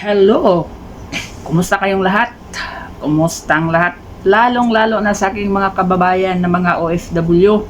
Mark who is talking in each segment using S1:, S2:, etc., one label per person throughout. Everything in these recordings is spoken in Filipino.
S1: Hello! Kumusta kayong lahat? Kumusta ang lahat? Lalong-lalo na sa aking mga kababayan na mga OFW.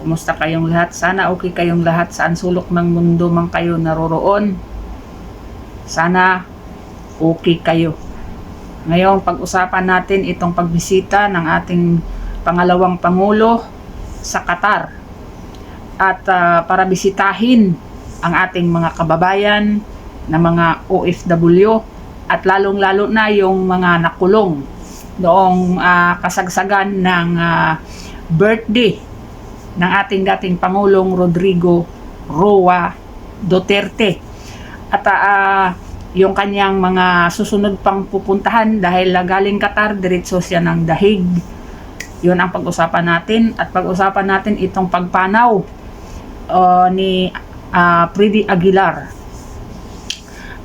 S1: Kumusta kayong lahat? Sana okay kayong lahat saan sulok ng mundo man kayo naroroon. Sana okay kayo. Ngayon, pag-usapan natin itong pagbisita ng ating pangalawang pangulo sa Qatar. At ah, para bisitahin ang ating mga kababayan na mga OFW at lalong-lalo na yung mga nakulong noong ah, kasagsagan ng ah, birthday ng ating dating Pangulong Rodrigo Roa Duterte. At ah, yung kanyang mga susunod pang pupuntahan dahil ah, galing Qatar, diretso siya ng Dahig. Yun ang pag-usapan natin at pag-usapan natin itong pagpanaw uh, ni ah, Pridi Aguilar.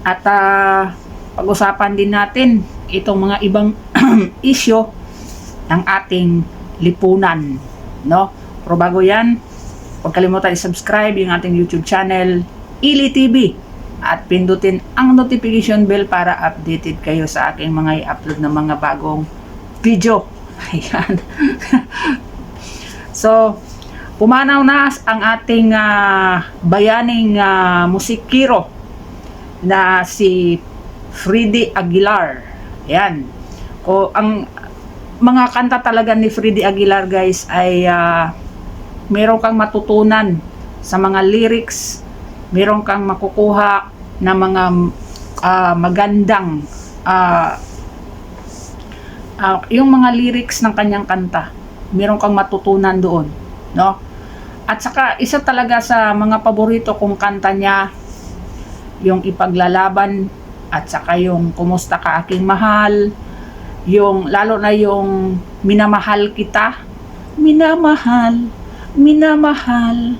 S1: At ah, pag-usapan din natin itong mga ibang isyo ng ating lipunan, no? Pero bago 'yan, huwag kalimutan i-subscribe yung ating YouTube channel, Ili TV at pindutin ang notification bell para updated kayo sa aking mga i-upload na mga bagong video. Ayan. so, pumanaw na ang ating ah, bayaning ah, musikiro na si Freddy Aguilar. Yan. O ang mga kanta talaga ni Freddy Aguilar guys ay ah, meron kang matutunan sa mga lyrics, meron kang makukuha na mga ah, magandang ah, ah, yung mga lyrics ng kanyang kanta. Meron kang matutunan doon, no? At saka isa talaga sa mga paborito kong kanta niya yung ipaglalaban at saka yung kumusta ka aking mahal yung lalo na yung minamahal kita. Minamahal minamahal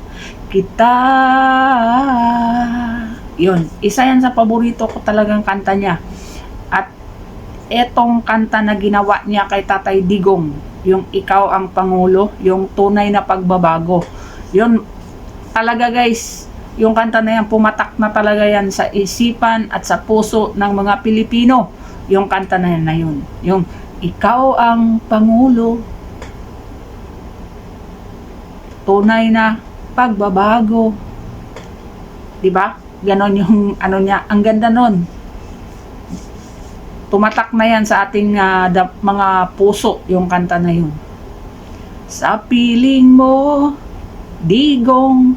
S1: kita. Yun isa yan sa paborito ko talagang kanta niya. At etong kanta na ginawa niya kay Tatay Digong yung ikaw ang pangulo yung tunay na pagbabago. Yun talaga guys yung kanta na yan, pumatak na talaga yan sa isipan at sa puso ng mga Pilipino. Yung kanta na yan na yun. Yung, ikaw ang Pangulo. Tunay na pagbabago. 'Di ba? Ganon yung ano niya. Ang ganda nun. Tumatak na yan sa ating ah, da- mga puso yung kanta na yun. Sa piling mo, digong,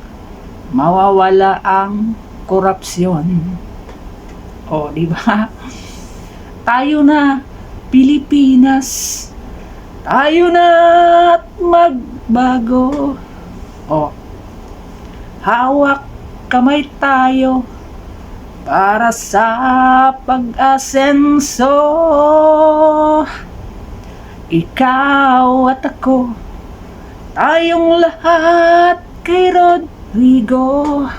S1: mawawala ang korupsyon. O, di ba? Tayo na, Pilipinas. Tayo na at magbago. O, hawak kamay tayo para sa pag-asenso. Ikaw at ako, tayong lahat kay Rodrigo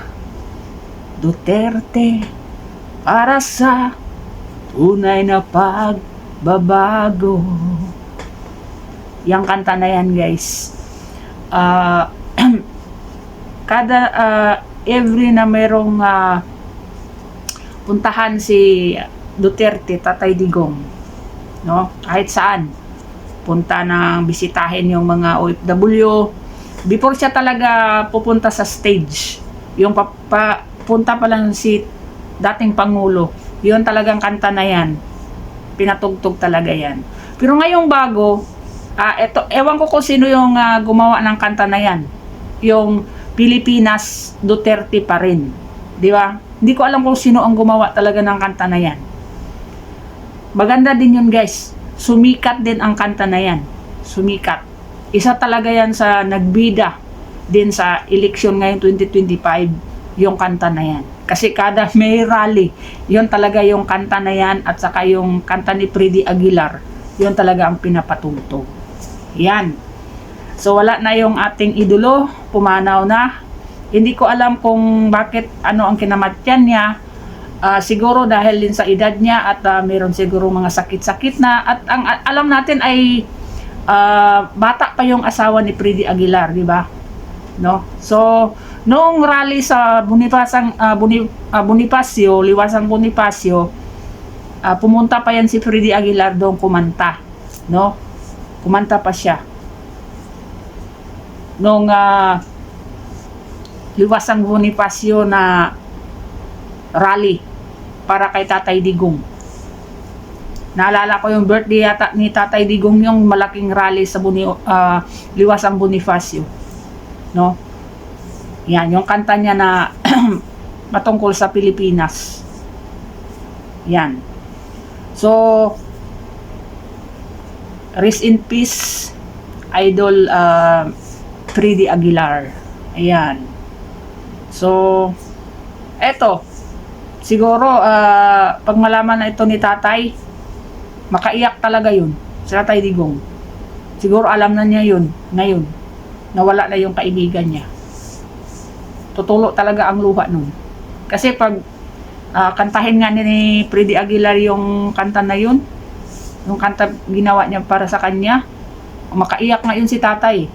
S1: Duterte para sa tunay na pagbabago. Yang kanta na yan, guys. Ah, kada ah, every na merong ah, puntahan si Duterte, Tatay Digong, no? Kahit saan punta ng bisitahin yung mga OFW, before siya talaga pupunta sa stage, yung punta pa lang si dating Pangulo, yun talagang kanta na yan. Pinatugtog talaga yan. Pero ngayong bago, ah eto, ewan ko kung sino yung ah, gumawa ng kanta na yan. Yung Pilipinas Duterte pa rin. Di ba? Hindi ko alam kung sino ang gumawa talaga ng kanta na yan. Maganda din yun guys. Sumikat din ang kanta na yan. Sumikat. Isa talaga yan sa nagbida din sa eleksyon ngayon 2025 yung kanta na yan. Kasi kada may rally, yun talaga yung kanta na yan at saka yung kanta ni Freddy Aguilar, yun talaga ang pinapatugtog. Yan. So wala na yung ating idolo, pumanaw na. Hindi ko alam kung bakit ano ang kinamatyan niya. Ah, siguro dahil din sa edad niya at ah, meron siguro mga sakit-sakit na at ang alam natin ay ah, bata pa yung asawa ni Freddy Aguilar, di ba? No? So, noong rally sa Bonifasang ah, Boni, ah, Bonifacio, Liwasang Bonifacio, ah, pumunta pa yan si Freddy Aguilar doon kumanta, no? Kumanta pa siya. Nung ah, Liwasang Bonifacio na rally para kay Tatay Digong. Naalala ko yung birthday yata ni Tatay Digong yung malaking rally sa Buni, ah, Liwasang Bonifacio. No? Yan, yung kanta niya na patungkol sa Pilipinas. Yan. So, rest in peace, Idol uh, Freddy Aguilar. Ayan. So, eto, siguro, ah, pag malaman na ito ni tatay, makaiyak talaga yun. Si tatay Digong. Siguro alam na niya yun, ngayon. Nawala na yung kaibigan niya. Tutulo talaga ang luha nun. Kasi pag ah, kantahin nga ni Freddy Aguilar yung kanta na yun, yung kanta ginawa niya para sa kanya, makaiyak nga yun si tatay.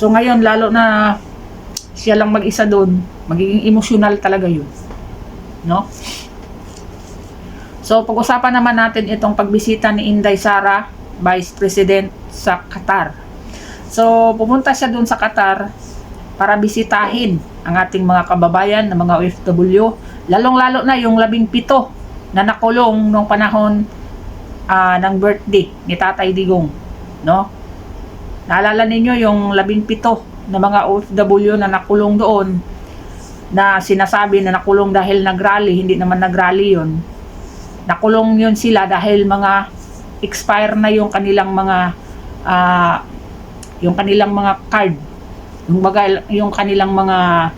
S1: So ngayon, lalo na siya lang mag-isa doon, magiging emosyonal talaga yun. No? So, pag-usapan naman natin itong pagbisita ni Inday Sara, Vice President sa Qatar. So, pumunta siya doon sa Qatar para bisitahin ang ating mga kababayan na mga OFW, lalong-lalo na yung labing pito na nakulong nung panahon ah, ng birthday ni Tatay Digong. No? Naalala ninyo yung labing pito na mga OFW na nakulong doon na sinasabi na nakulong dahil nagrally, hindi naman nagrally yun. Nakulong yun sila dahil mga expire na yung kanilang mga ah, yung kanilang mga card. Yung bagay, yung kanilang mga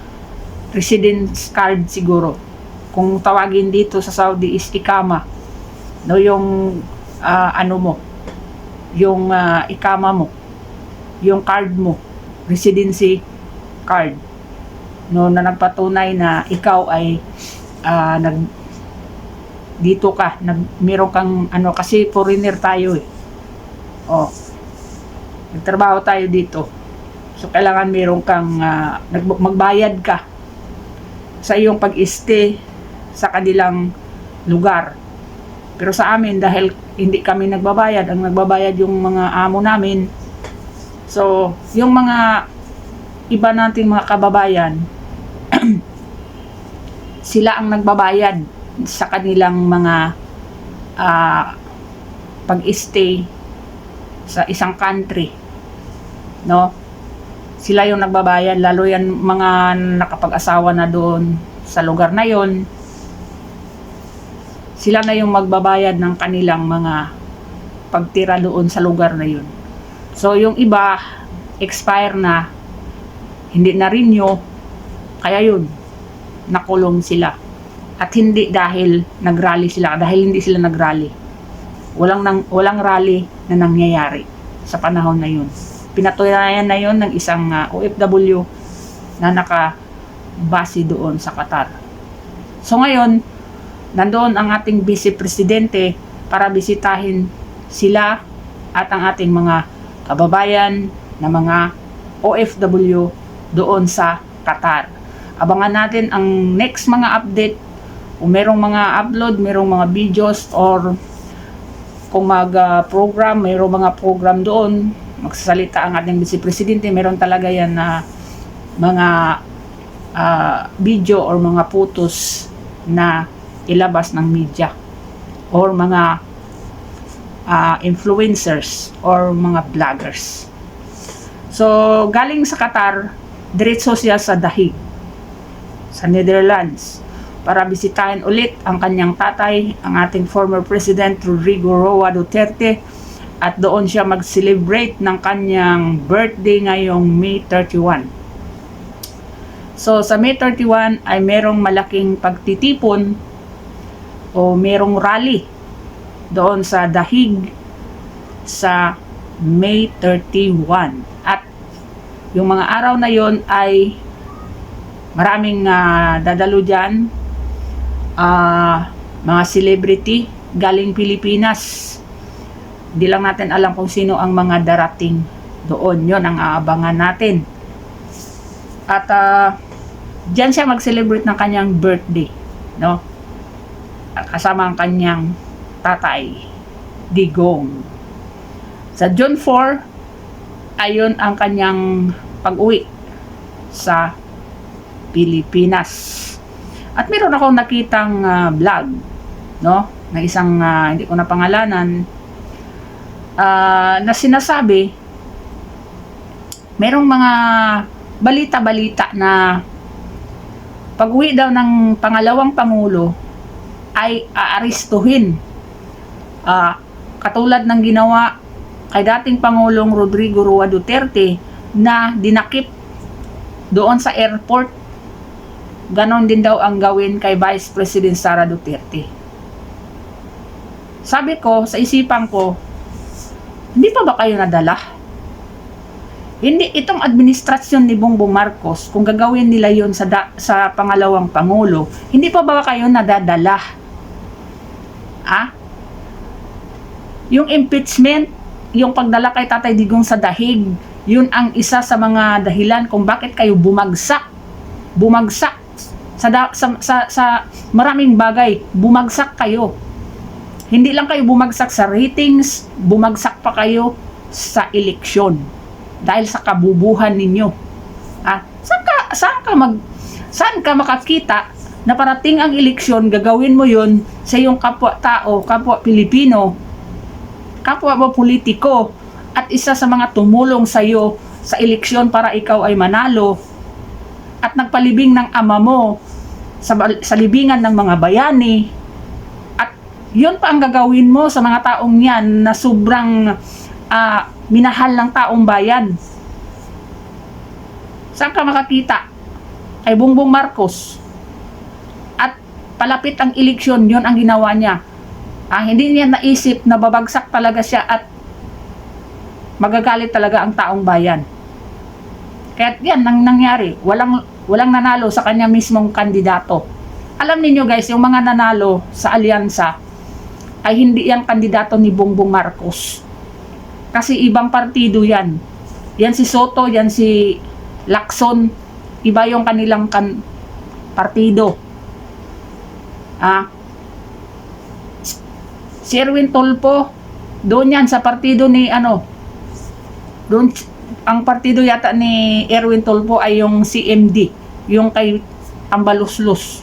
S1: residence card siguro. Kung tawagin dito sa Saudi is ikama. No, yung ah, ano mo, yung ah, ikama mo, yung card mo, residency card no na nagpatunay na ikaw ay ah, nag dito ka nag meron kang ano kasi foreigner tayo eh. Oh. Nagtrabaho tayo dito. So kailangan meron kang nag- magbayad ka sa iyong pag-stay sa kanilang lugar. Pero sa amin dahil hindi kami nagbabayad ang nagbabayad yung mga amo namin. So yung mga iba nating mga kababayan sila ang nagbabayad sa kanilang mga ah, pag-stay sa isang country. No? Sila yung nagbabayad, lalo yan mga nakapag-asawa na doon sa lugar na yon. Sila na yung magbabayad ng kanilang mga pagtira doon sa lugar na yun. So, yung iba, expire na, hindi na renew, kaya yun, nakulong sila. At hindi dahil nagrally sila, dahil hindi sila nagrally. Walang, nang, walang rally na nangyayari sa panahon na yun. Pinatunayan na yun ng isang ah, OFW na nakabase doon sa Qatar. So ngayon, nandoon ang ating vice presidente para bisitahin sila at ang ating mga kababayan na mga OFW doon sa Qatar. Abangan natin ang next mga update kung merong mga upload, merong mga videos or kung mag-program, merong mga program doon, magsasalita ang ating vice presidente, meron talaga yan na mga ah, video or mga photos na ilabas ng media or mga ah, influencers or mga vloggers. So, galing sa Qatar, diretso siya sa Dahig, sa Netherlands, para bisitahin ulit ang kanyang tatay, ang ating former President Rodrigo Roa Duterte, at doon siya mag-celebrate ng kanyang birthday ngayong May 31. So, sa May 31 ay merong malaking pagtitipon o merong rally doon sa Dahig sa May 31. At yung mga araw na yon ay maraming ah, dadalo dyan, ah, mga celebrity galing Pilipinas. Hindi lang natin alam kung sino ang mga darating doon. Yon ang aabangan natin. At ah, dyan siya mag-celebrate ng kanyang birthday. No? kasama ang kanyang tatay, Digong. Sa June 4, ayon ang kanyang pag-uwi sa Pilipinas. At meron akong nakitang ah, vlog, no? Na isang ah, hindi ko na pangalanan ah, na sinasabi merong mga balita-balita na pag-uwi daw ng pangalawang pangulo ay aaristuhin. Ah, katulad ng ginawa kay dating Pangulong Rodrigo Rua Duterte na dinakip doon sa airport. Ganon din daw ang gawin kay Vice President Sara Duterte. Sabi ko, sa isipan ko, hindi pa ba kayo nadala? Hindi itong administrasyon ni Bongbong Marcos, kung gagawin nila 'yon sa da- sa pangalawang pangulo, hindi pa ba kayo nadadala? Ah? Yung impeachment, yung pagdala kay Tatay Digong sa dahig, yun ang isa sa mga dahilan kung bakit kayo bumagsak. Bumagsak sa sa, sa, sa maraming bagay, bumagsak kayo. Hindi lang kayo bumagsak sa ratings, bumagsak pa kayo sa eleksyon dahil sa kabubuhan ninyo. Ah, saan ka, saan ka mag saan ka makakita na parating ang eleksyon, gagawin mo 'yon sa iyong kapwa tao, kapwa Pilipino, kapwa mo politiko at isa sa mga tumulong sa iyo sa eleksyon para ikaw ay manalo at nagpalibing ng ama mo sa, sa libingan ng mga bayani at yun pa ang gagawin mo sa mga taong yan na sobrang ah, minahal ng taong bayan. Saan ka makakita? Kay Bongbong Marcos. At palapit ang eleksyon, yun ang ginawa niya. Ah, hindi niya naisip na babagsak talaga siya at magagalit talaga ang taong bayan. Kaya yan nang nangyari. Walang walang nanalo sa kanya mismong kandidato. Alam niyo guys, yung mga nanalo sa alyansa ay hindi yan kandidato ni Bongbong Marcos. Kasi ibang partido yan. Yan si Soto, yan si Lacson. Iba yung kanilang kan partido. Ah, si Erwin Tolpo, doon yan sa partido ni ano, doon ang partido yata ni Erwin Tolpo ay yung CMD, yung kay Ambaluslos.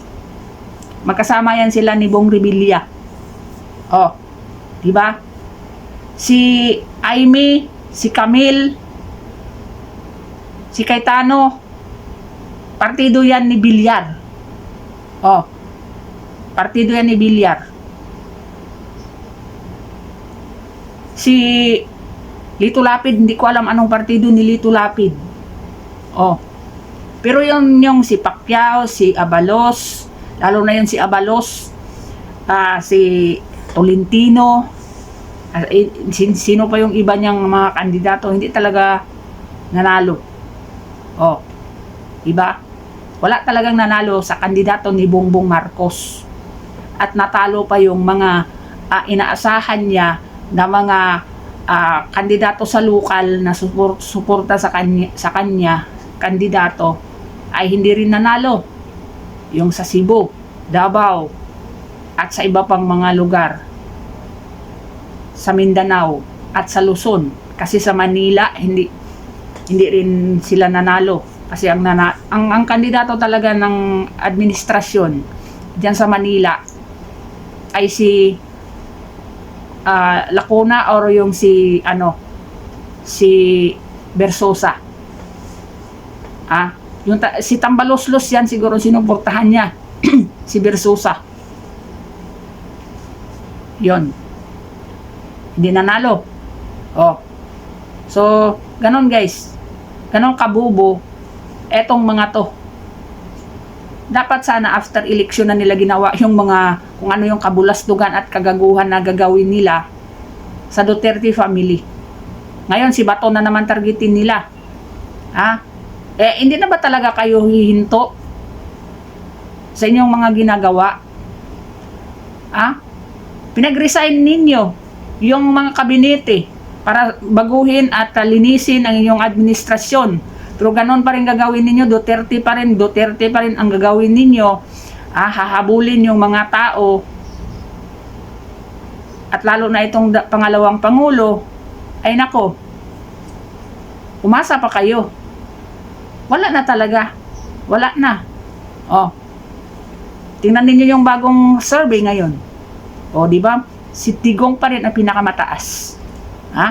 S1: Magkasama yan sila ni Bong Revilla. Oh, di ba? Si Aimee, si Camille, si Cayetano, partido yan ni Bilyar. Oh, partido yan ni Bilyar. Si Lito Lapid, hindi ko alam anong partido ni Lito Lapid. Oh. Pero yung, yung si Pacquiao, si Abalos, lalo na yung si Abalos, ah, si Tolentino, sin- sino pa yung iba niyang mga kandidato, hindi talaga nanalo. Oh. Diba? Wala talagang nanalo sa kandidato ni Bongbong Marcos. At natalo pa yung mga ah, inaasahan niya na mga ah, kandidato sa lokal na supor, suporta sa kanya, sa kanya, kandidato, ay hindi rin nanalo. Yung sa Cebu, Davao, at sa iba pang mga lugar. Sa Mindanao at sa Luzon. Kasi sa Manila, hindi hindi rin sila nanalo. Kasi ang, nana, ang, ang kandidato talaga ng administrasyon diyan sa Manila ay si ah, Lacuna or yung si ano si Bersosa. Ah, yung ta- si Tambaloslos yan siguro sinuportahan niya si Bersosa. Yon. Hindi nanalo. Oh. So, ganon guys. Ganon kabubo etong mga to. Dapat sana after election na nila ginawa yung mga kung ano yung kabulasdugan at kagaguhan na gagawin nila sa Duterte family. Ngayon si Bato na naman targetin nila. Ha? Eh hindi na ba talaga kayo hihinto sa inyong mga ginagawa? Ha? Pinag-resign ninyo yung mga kabinete para baguhin at linisin ang inyong administrasyon. Pero ganun pa rin gagawin ninyo, Duterte pa rin, Duterte pa rin ang gagawin ninyo. Ah, hahabulin yung mga tao at lalo na itong pangalawang pangulo, ay nako, umasa pa kayo. Wala na talaga. Wala na. Oh. Tingnan ninyo yung bagong survey ngayon. O, di ba? Si Tigong pa rin ang pinakamataas. Ha?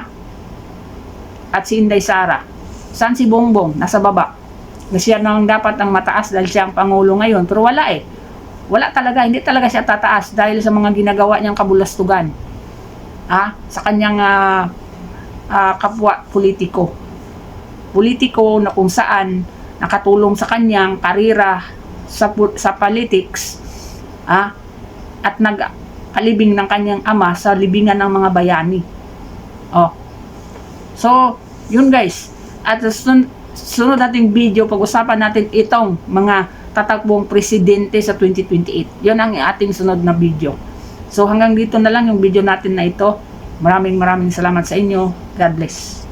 S1: At si Inday Sara. Saan si Bongbong? Nasa baba. Na siya nang dapat ang mataas dahil siya ang pangulo ngayon. Pero wala eh. Wala talaga. Hindi talaga siya tataas dahil sa mga ginagawa niyang kabulastugan. Ha? Sa kanyang ah, ah, kapwa politiko. Politiko na kung saan nakatulong sa kanyang karira sa sa politics ah at nagkalibing ng kanyang ama sa libingan ng mga bayani. Oh. So, yun guys. At sun- sunod nating video, pag-usapan natin itong mga tatakbong presidente sa 2028. Yun ang ating sunod na video. So, hanggang dito na lang yung video natin na ito. Maraming maraming salamat sa inyo. God bless.